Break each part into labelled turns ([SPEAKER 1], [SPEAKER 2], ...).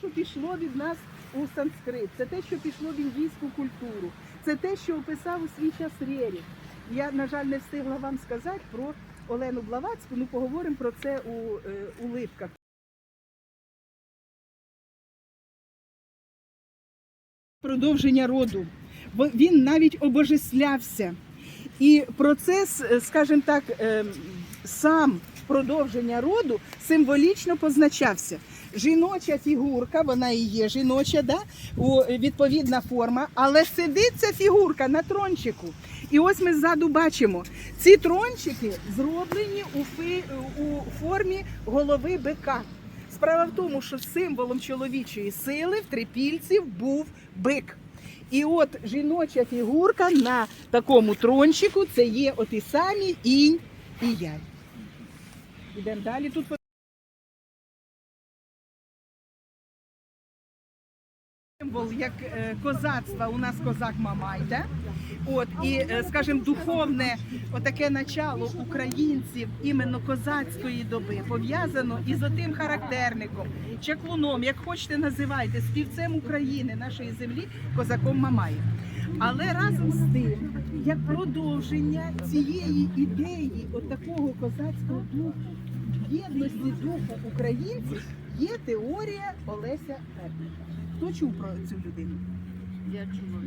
[SPEAKER 1] що пішло від нас у санскрит, це те, що пішло в індійську культуру, це те, що описав у свій час Рєрік. Я, на жаль, не встигла вам сказати про Олену Блаватську, ну поговоримо про це у, е, у липках. Продовження роду. Він навіть обожествлявся. І процес, е, скажімо так, ем, сам продовження роду символічно позначався. Жіноча фігурка, вона і є жіноча, да? у, відповідна форма, але сидить ця фігурка на трончику. І ось ми ззаду бачимо, ці трончики зроблені у, фи, у формі голови бика. Справа в тому, що символом чоловічої сили в трипільців був бик. І от жіноча фігурка на такому трончику це є оті самі інь і янь. Ідемо далі. Тут символ як е, козацтва, у нас козак Мамай, да? От і, е, скажімо, духовне отаке начало українців іменно козацької доби пов'язано із отим характерником, чаклуном, як хочете називайте, співцем України, нашої землі, козаком Мамаєм. Але разом з тим, як продовження цієї ідеї, от такого козацького духу, єдності духу українців, є теорія Олеся Бердника. Хто чув про цю людину?
[SPEAKER 2] Я чула.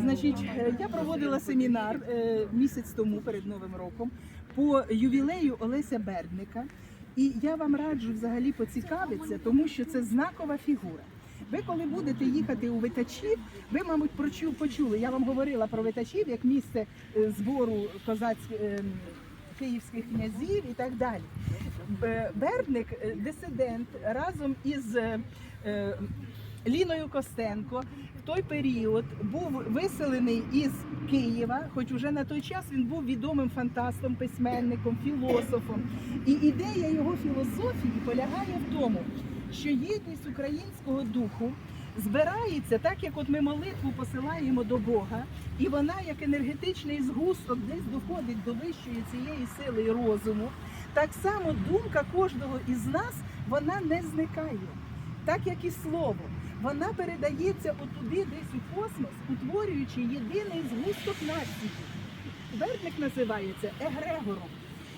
[SPEAKER 1] Значить, е, я проводила семінар е, місяць тому перед Новим роком по ювілею Олеся Бердника. І я вам раджу взагалі поцікавитися, тому що це знакова фігура. Ви, коли будете їхати у Витачів, ви, мабуть, прочу- почули. Я вам говорила про Витачів як місце е, збору козацьких київських князів і так далі. Бердник, е, дисидент, разом із е, е, Ліною Костенко в той період був виселений із Києва, хоч уже на той час він був відомим фантастом, письменником, філософом. І ідея його філософії полягає в тому, що єдність українського духу збирається так, як от ми молитву посилаємо до Бога, і вона, як енергетичний згусток, десь доходить до вищої цієї сили і розуму. Так само думка кожного із нас вона не зникає, так як і слово. Вона передається отуди, десь у космос, утворюючи єдиний згусток нації. Бердник називається егрегором,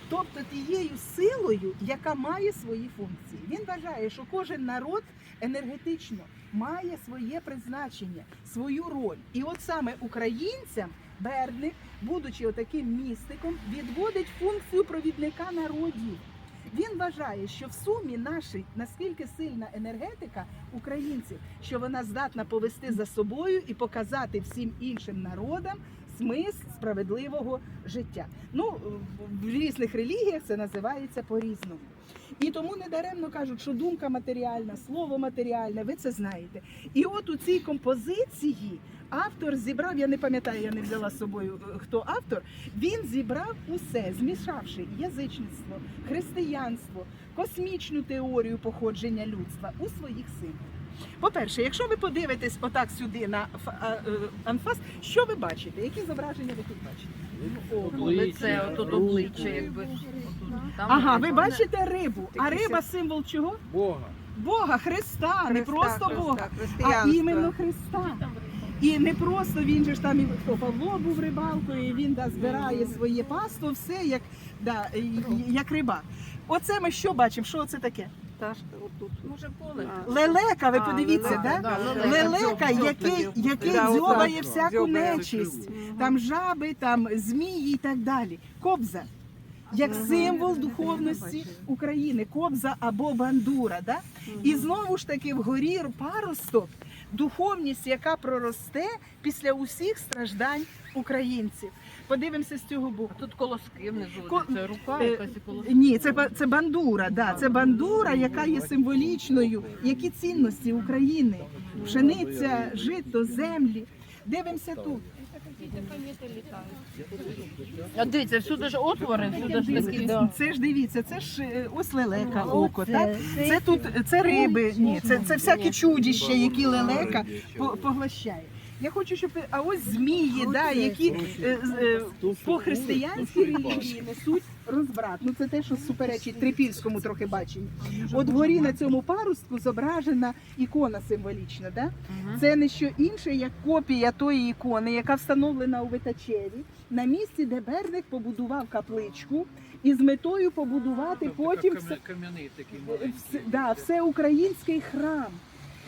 [SPEAKER 1] тобто тією силою, яка має свої функції. Він вважає, що кожен народ енергетично має своє призначення, свою роль. І от саме українцям Бердник, будучи отаким містиком, відводить функцію провідника народів. Він вважає, що в сумі нашій наскільки сильна енергетика українців, що вона здатна повести за собою і показати всім іншим народам смисл справедливого життя. Ну в різних релігіях це називається по-різному. І тому недаремно кажуть, що думка матеріальна, слово матеріальне, ви це знаєте. І от у цій композиції автор зібрав, я не пам'ятаю, я не взяла з собою, е, хто автор. Він зібрав усе, змішавши язичництво, християнство, космічну теорію походження людства у своїх символах. По-перше, якщо ви подивитесь отак сюди на е, анфас, що ви бачите? Які зображення ви тут бачите?
[SPEAKER 2] Лице, отут обличчя, якби.
[SPEAKER 1] Ага, ви бачите рибу. А риба символ чого?
[SPEAKER 3] Бога.
[SPEAKER 1] Бога, Христа, не просто
[SPEAKER 4] Христа,
[SPEAKER 1] Бога, а іменно Христа. І не просто він же ж там і хто Павло був рибалкою, і він да, збирає своє паство, все як, да, як рибак. Оце ми що бачимо? Що це таке?
[SPEAKER 4] Пташка отут.
[SPEAKER 2] Може поле.
[SPEAKER 1] Лелека, ви подивіться, да?
[SPEAKER 2] лелека.
[SPEAKER 1] який, який дзьобає всяку нечисть. Там жаби, там змії і так далі. Кобза. Як символ духовності України, кобза або бандура. Да? І знову ж таки вгорі паросток, духовність, яка проросте після усіх страждань українців. Подивимося з цього боку.
[SPEAKER 2] Тут колоски внизу.
[SPEAKER 1] Ко-
[SPEAKER 2] Це рука
[SPEAKER 1] е,
[SPEAKER 2] якась і колоски.
[SPEAKER 1] Ні, це це бандура. Да, це бандура, яка є символічною. Які цінності України? Пшениця, жито, землі. Дивимося тут.
[SPEAKER 2] А дивіться, всюди ж отвори, всюди ж такі. да.
[SPEAKER 1] Це ж дивіться, це ж е, ось лелека око. Так? Це тут це риби. Ні, це, це всякі чудіща, які лелека по- поглощає. Я хочу, щоб а ось змії, да, які е, е, по християнській релігії несуть розбрат. Ну це те, що суперечить трипільському трохи баченню. От вгорі на цьому парустку зображена ікона символічна. Да? Це не що інше, як копія тої ікони, яка встановлена у Витачеві, на місці, де Берник побудував капличку і з метою побудувати потім все,
[SPEAKER 3] кам'яний такий
[SPEAKER 1] все, да, всеукраїнський храм.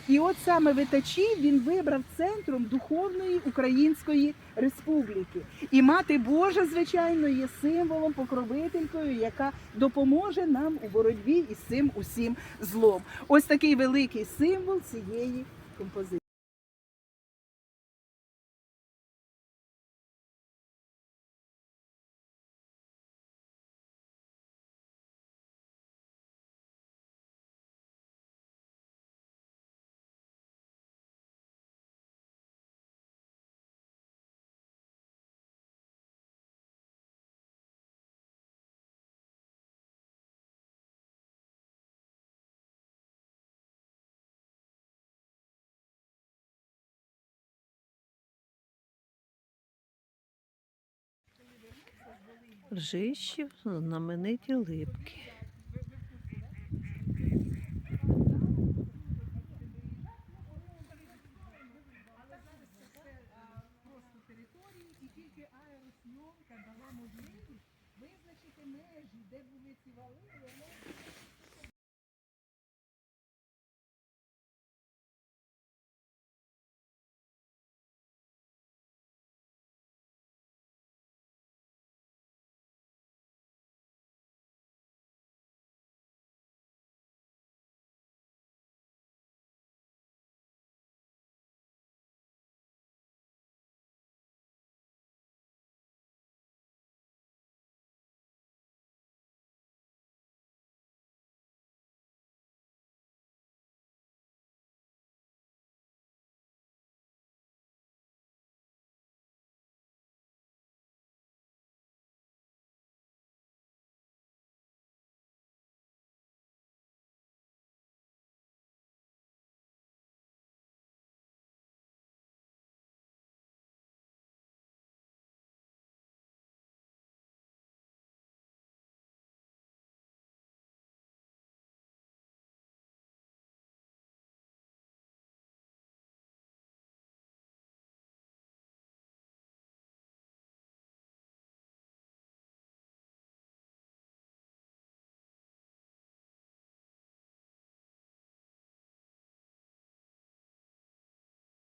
[SPEAKER 1] І от саме Витачів він вибрав центром духовної Української республіки. І мати Божа, звичайно, є символом, покровителькою, яка допоможе нам у боротьбі із цим усім злом. Ось такий великий символ цієї композиції.
[SPEAKER 4] Ржищів знамениті липки.